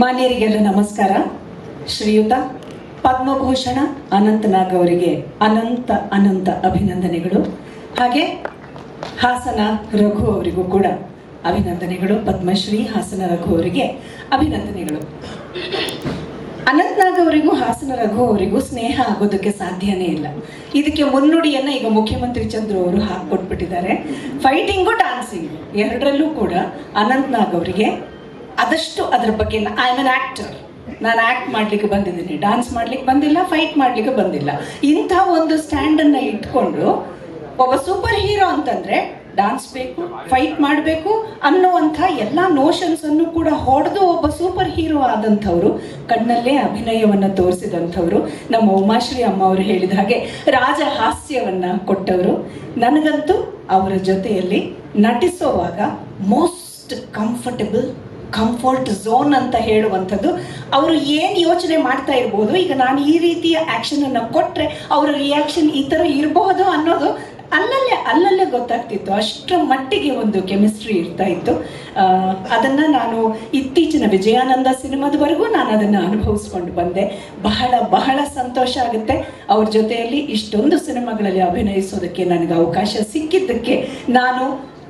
ಮಾನ್ಯರಿಗೆಲ್ಲ ನಮಸ್ಕಾರ. ಶ್ರೀಯುತ ಪದ್ಮಭೂಷಣ ಅನಂತನಾಗ್ ಅವರಿಗೆ ಅನಂತ ಅನಂತ ಅಭಿನಂದನೆಗಳು. ಹಾಗೆ ಹಾಸನ ರಘು ಅವರಿಗೂ ಕೂಡ ಅಭಿನಂದನೆಗಳು. ಪದ್ಮಶ್ರೀ, ಹಾಸನ ರಘು ಅವರಿಗೆ ಅಭಿನಂದನೆಗಳು. ಅನಂತನಾಗ್ ಅವರಿಗೂ, ಹಾಸನ ರಘು ಅವರಿಗೂ ಸ್ನೇಹ ಆಗೋದಕ್ಕೆ ಸಾಧ್ಯನೇ ಇಲ್ಲ. ಇದಕ್ಕೆ ಮುನ್ನುಡಿಯನ್ನ ಈಗ ಮುಖ್ಯಮಂತ್ರಿ ಚಂದ್ರು ಅವರು ಹಾಕೊಟ್ಬಿಟ್ಟಿದ್ದಾರೆ ಫೈಟಿಂಗು ಡಾನ್ಸಿಂಗು ಎರಡರಲ್ಲೂ ಕೂಡ ಅನಂತನಾಗ್ ಅವರಿಗೆ ಆದಷ್ಟು ಅದ್ರ ಬಗ್ಗೆ ಐ ಆಮ್ ಅನ್ ಆಕ್ಟರ್ ನಾನು ಆಕ್ಟ್ ಮಾಡ್ಲಿಕ್ಕೆ ಬಂದಿದ್ದೀನಿ. ಡಾನ್ಸ್ ಮಾಡ್ಲಿಕ್ಕೆ ಬಂದಿಲ್ಲ ಫೈಟ್ ಮಾಡ್ಲಿಕ್ಕೆ ಬಂದಿಲ್ಲ. ಇಂಥ ಒಂದು ಸ್ಟ್ಯಾಂಡನ್ನ ಇಟ್ಕೊಂಡು ಒಬ್ಬ ಸೂಪರ್ ಹೀರೋ ಅಂತಂದ್ರೆ ಡಾನ್ಸ್ ಬೇಕು ಫೈಟ್ ಮಾಡಬೇಕು ಅನ್ನುವಂಥ ಎಲ್ಲ ನೋಷನ್ಸ್ ಅನ್ನು ಕೂಡ ಹೊಡೆದು ಒಬ್ಬ ಸೂಪರ್ ಹೀರೋ ಆದಂಥವ್ರು, ಕಣ್ಣಲ್ಲೇ ಅಭಿನಯವನ್ನ ತೋರಿಸಿದಂಥವ್ರು, ನಮ್ಮ ಉಮಾಶ್ರೀ ಅಮ್ಮ ಅವರು ಹೇಳಿದ ಹಾಗೆ ರಾಜಹಾಸ್ಯವನ್ನ ಕೊಟ್ಟವರು. ನನಗಂತೂ ಅವರ ಜೊತೆಯಲ್ಲಿ ನಟಿಸುವಾಗ ಮೋಸ್ಟ್ ಕಂಫರ್ಟಬಲ್ ಕಂಫರ್ಟ್ ಝೋನ್ ಅಂತ ಹೇಳುವಂಥದ್ದು. ಅವರು ಏನು ಯೋಚನೆ ಮಾಡ್ತಾ ಇರ್ಬೋದು, ಈಗ ನಾನು ಈ ರೀತಿಯ ಆ್ಯಕ್ಷನನ್ನು ಕೊಟ್ಟರೆ ಅವರ ರಿಯಾಕ್ಷನ್ ಈ ಥರ ಇರಬಹುದು ಅನ್ನೋದು ಅಲ್ಲಲ್ಲೇ ಅಲ್ಲಲ್ಲೇ ಗೊತ್ತಾಗ್ತಿತ್ತು. ಅಷ್ಟರ ಮಟ್ಟಿಗೆ ಒಂದು ಕೆಮಿಸ್ಟ್ರಿ ಇರ್ತಾ ಇತ್ತು. ಅದನ್ನು ನಾನು ಇತ್ತೀಚಿನ ವಿಜಯಾನಂದ ಸಿನಿಮಾದವರೆಗೂ ನಾನು ಅದನ್ನು ಅನುಭವಿಸ್ಕೊಂಡು ಬಂದೆ. ಬಹಳ ಬಹಳ ಸಂತೋಷ ಆಗುತ್ತೆ. ಅವ್ರ ಜೊತೆಯಲ್ಲಿ ಇಷ್ಟೊಂದು ಸಿನಿಮಾಗಳಲ್ಲಿ ಅಭಿನಯಿಸೋದಕ್ಕೆ ನನಗೆ ಅವಕಾಶ ಸಿಕ್ಕಿದ್ದಕ್ಕೆ ನಾನು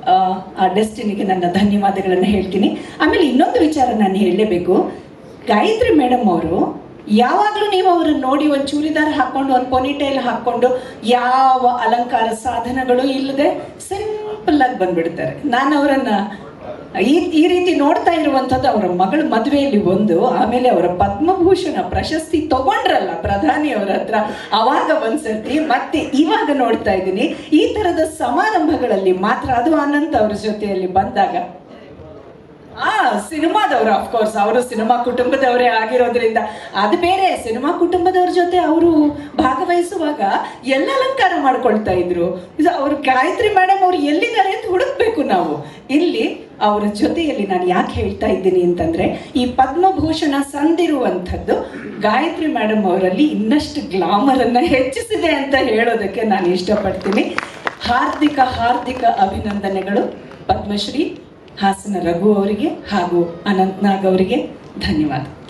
ಆ, ಡೆಸ್ಟಿನಿಗೆ ನನ್ನ ಧನ್ಯವಾದಗಳನ್ನು ಹೇಳ್ತೀನಿ. ಆಮೇಲೆ ಇನ್ನೊಂದು ವಿಚಾರ ನಾನು ಹೇಳಲೇಬೇಕು. ಗಾಯತ್ರಿ ಮೇಡಮ್ ಅವರು ಯಾವಾಗಲೂ ನೀವು ಅವರನ್ನು ನೋಡಿ ಒಂದು ಚೂರಿದಾರ್ ಹಾಕೊಂಡು ಒಂದು ಪೊನಿಟೈಲ್ ಹಾಕೊಂಡು ಯಾವ ಅಲಂಕಾರ ಸಾಧನಗಳು ಇಲ್ಲದೆ ಸಿಂಪಲ್ ಆಗಿ ಬಂದ್ಬಿಡ್ತಾರೆ. ನಾನು ಅವರನ್ನ ಈ ಈ ರೀತಿ ನೋಡ್ತಾ ಇರುವಂಥದ್ದು ಅವರ ಮಗಳ ಮದುವೆಯಲ್ಲಿ ಒಂದು, ಆಮೇಲೆ ಅವರ ಪದ್ಮಭೂಷಣ ಪ್ರಶಸ್ತಿ ತಗೊಂಡ್ರಲ್ಲ ಪ್ರಧಾನಿ ಅವರ ಹತ್ರ. ಅವಾಗ ಒಂದ್ಸರ್ತಿ ಮತ್ತೆ ಇವಾಗ ನೋಡ್ತಾ ಇದ್ದೀನಿ. ಈ ತರದ ಸಮಾರಂಭಗಳಲ್ಲಿ ಮಾತ್ರ, ಅದು ಅನಂತ್ ಅವ್ರ ಜೊತೆಯಲ್ಲಿ ಬಂದಾಗ ಆ, ಸಿನಿಮಾದವರು ಅಫ್ಕೋರ್ಸ್ ಅವರು ಸಿನಿಮಾ ಕುಟುಂಬದವರೇ ಆಗಿರೋದ್ರಿಂದ. ಅದು ಬೇರೆ, ಸಿನಿಮಾ ಕುಟುಂಬದವ್ರ ಜೊತೆ ಅವರು ಭಾಗವಹಿಸುವಾಗ ಎಲ್ಲ ಅಲಂಕಾರ ಮಾಡ್ಕೊಳ್ತಾ ಇದ್ರು. ಇದು ಅವ್ರು ಗಾಯತ್ರಿ ಮೇಡಮ್ ಅವ್ರು ಎಲ್ಲಿದ್ದಾರೆ ಅಂತ ಹುಡುಕ್ಬೇಕು ನಾವು. ಇಲ್ಲಿ ಅವರ ಜೊತೆಯಲ್ಲಿ ನಾನು ಯಾಕೆ ಹೇಳ್ತಾ ಇದ್ದೀನಿ ಅಂತಂದ್ರೆ, ಈ ಪದ್ಮಭೂಷಣ ಸಂದಿರುವಂಥದ್ದು ಗಾಯತ್ರಿ ಮೇಡಮ್ ಅವರಲ್ಲಿ ಇನ್ನಷ್ಟು ಗ್ಲಾಮರ್ ಅನ್ನ ಹೆಚ್ಚಿಸಿದೆ ಅಂತ ಹೇಳೋದಕ್ಕೆ ನಾನು ಇಷ್ಟಪಡ್ತೀನಿ. ಹಾರ್ದಿಕ ಹಾರ್ದಿಕ ಅಭಿನಂದನೆಗಳು. ಪದ್ಮಶ್ರೀ ಹಾಸನ ರಘು ಅವರಿಗೆ ಹಾಗೂ ಅನಂತ್ನಾಗ್ ಅವರಿಗೆ ಧನ್ಯವಾದ.